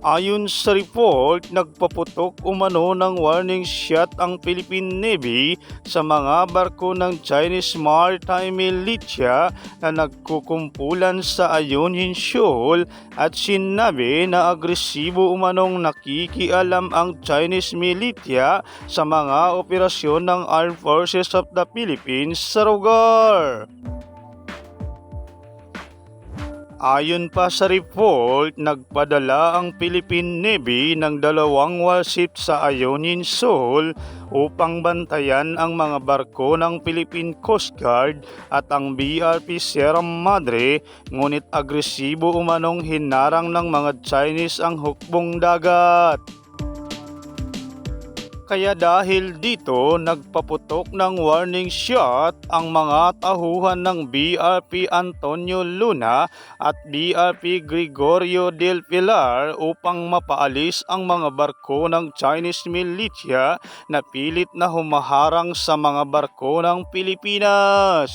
Ayon sa report, nagpaputok umano ng warning shot ang Philippine Navy sa mga barko ng Chinese Maritime Militia na nagkukumpulan sa Ionian Shoal at sinabi na agresibo umanong nakikialam ang Chinese militia sa mga operasyon ng Armed Forces of the Philippines sa lugar. Ayon pa sa report, nagpadala ang Philippine Navy ng dalawang warship sa Ionian Shoal upang bantayan ang mga barko ng Philippine Coast Guard at ang BRP Sierra Madre ngunit agresibo umanong hinarang ng mga Chinese ang hukbong dagat. Kaya dahil dito, nagpaputok ng warning shot ang mga tahuhan ng BRP Antonio Luna at BRP Gregorio del Pilar upang mapaalis ang mga barko ng Chinese militia na pilit na humaharang sa mga barko ng Pilipinas.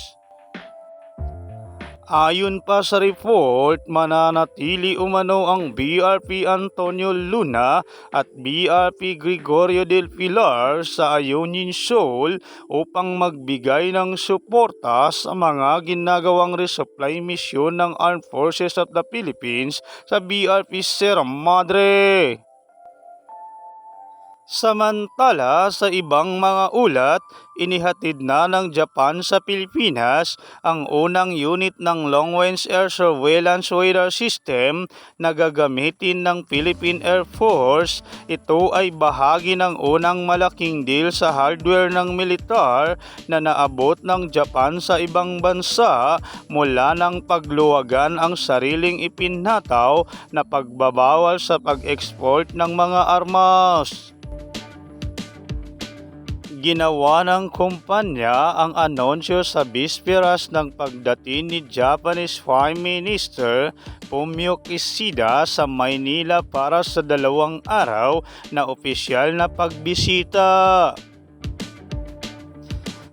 Ayon pa sa report, mananatili umano ang BRP Antonio Luna at BRP Gregorio del Pilar sa Ionian Shoal upang magbigay ng suporta sa mga ginagawang resupply mission ng Armed Forces of the Philippines sa BRP Sierra Madre. Samantala sa ibang mga ulat, inihatid na ng Japan sa Pilipinas ang unang unit ng Long Range Air Surveillance Radar System na gagamitin ng Philippine Air Force. Ito ay bahagi ng unang malaking deal sa hardware ng militar na naabot ng Japan sa ibang bansa mula ng pagluwagan ang sariling ipinataw na pagbabawal sa pag-export ng mga armas ginawa ng kumpanya ang anunsyo sa bisperas ng pagdating ni Japanese Prime Minister Fumio Kishida sa Maynila para sa dalawang araw na opisyal na pagbisita.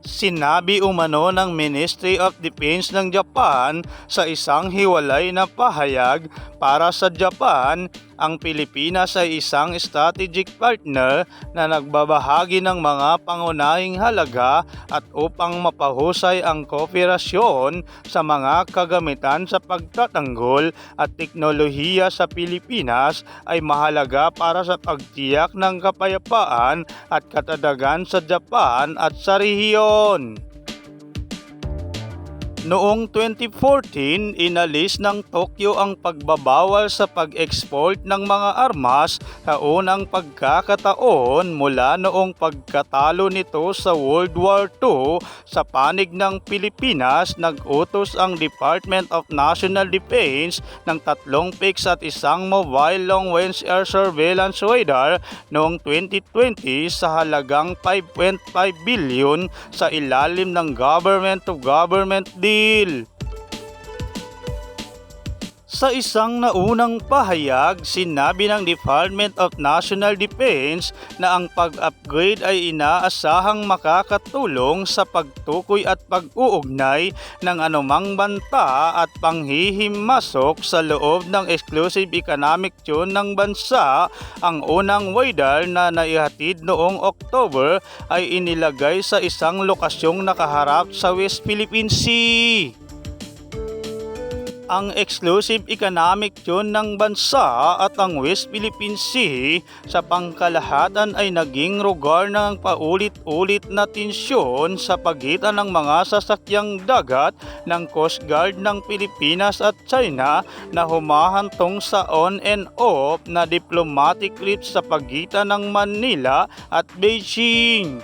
Sinabi umano ng Ministry of Defense ng Japan sa isang hiwalay na pahayag para sa Japan ang Pilipinas ay isang strategic partner na nagbabahagi ng mga pangunahing halaga at upang mapahusay ang kooperasyon sa mga kagamitan sa pagtatanggol at teknolohiya sa Pilipinas ay mahalaga para sa pagtiyak ng kapayapaan at katadagan sa Japan at sa rehiyon. Noong 2014, inalis ng Tokyo ang pagbabawal sa pag-export ng mga armas sa unang pagkakataon mula noong pagkatalo nito sa World War II sa panig ng Pilipinas, nag-utos ang Department of National Defense ng tatlong PICS at isang mobile long-range air surveillance radar noong 2020 sa halagang 5.5 billion sa ilalim ng government-to-government deal Neil Sa isang naunang pahayag, sinabi ng Department of National Defense na ang pag-upgrade ay inaasahang makakatulong sa pagtukoy at pag-uugnay ng anumang banta at panghihimasok sa loob ng exclusive economic zone ng bansa. Ang unang radar na naihatid noong October ay inilagay sa isang lokasyong nakaharap sa West Philippine Sea ang exclusive economic zone ng bansa at ang West Philippine Sea sa pangkalahatan ay naging lugar ng paulit-ulit na tensyon sa pagitan ng mga sasakyang dagat ng Coast Guard ng Pilipinas at China na humahantong sa on and off na diplomatic reach sa pagitan ng Manila at Beijing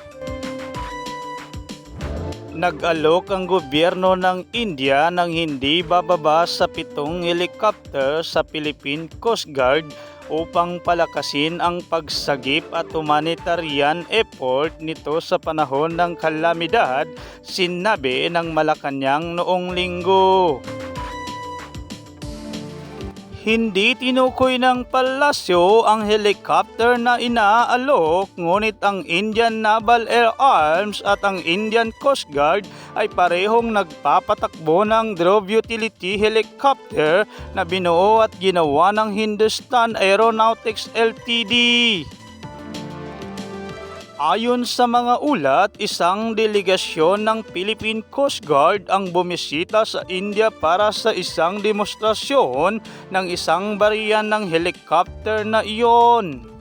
nag-alok ang gobyerno ng India ng hindi bababa sa pitong helicopter sa Philippine Coast Guard upang palakasin ang pagsagip at humanitarian effort nito sa panahon ng kalamidad, sinabi ng Malacanang noong linggo. Hindi tinukoy ng palasyo ang helicopter na inaalok ngunit ang Indian Naval Air Arms at ang Indian Coast Guard ay parehong nagpapatakbo ng Drove Utility Helicopter na binuo at ginawa ng Hindustan Aeronautics Ltd. Ayon sa mga ulat, isang delegasyon ng Philippine Coast Guard ang bumisita sa India para sa isang demonstrasyon ng isang bariyan ng helicopter na iyon.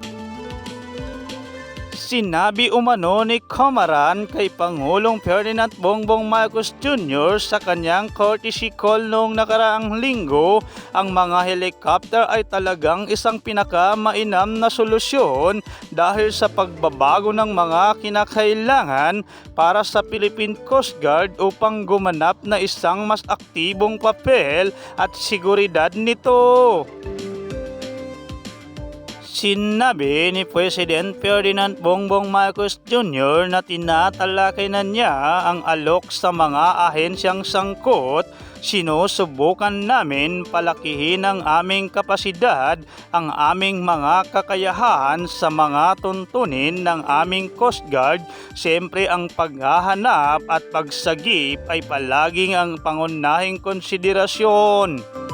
Sinabi umano ni Comaran kay Pangulong Ferdinand Bongbong Marcos Jr. sa kanyang courtesy call noong nakaraang linggo, ang mga helicopter ay talagang isang pinakamainam na solusyon dahil sa pagbabago ng mga kinakailangan para sa Philippine Coast Guard upang gumanap na isang mas aktibong papel at seguridad nito. Sinabi ni President Ferdinand Bongbong Marcos Jr. na tinatalakay na niya ang alok sa mga ahensyang sangkot sinusubukan namin palakihin ang aming kapasidad, ang aming mga kakayahan sa mga tuntunin ng aming Coast Guard. Siyempre ang paghahanap at pagsagip ay palaging ang pangunahing konsiderasyon.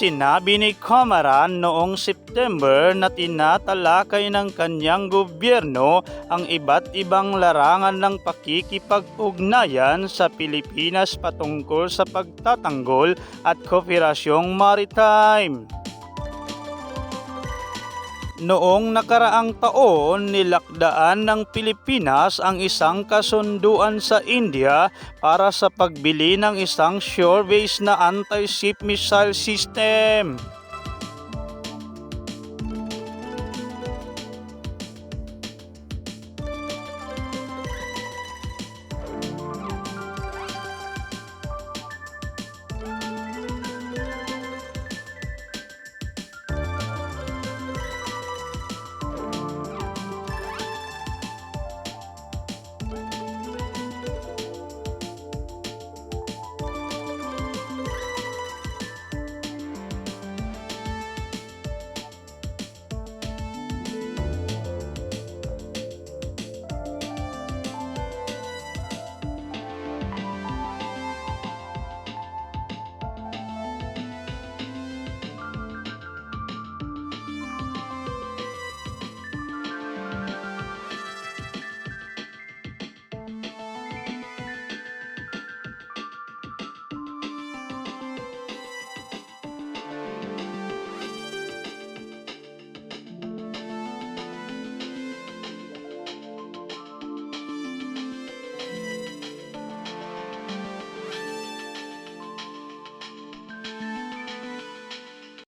Sinabi ni Comaran noong September na tinatalakay ng kanyang gobyerno ang iba't ibang larangan ng pakikipag-ugnayan sa Pilipinas patungkol sa pagtatanggol at kooperasyong maritime. Noong nakaraang taon, nilakdaan ng Pilipinas ang isang kasunduan sa India para sa pagbili ng isang shore-based na anti-ship missile system.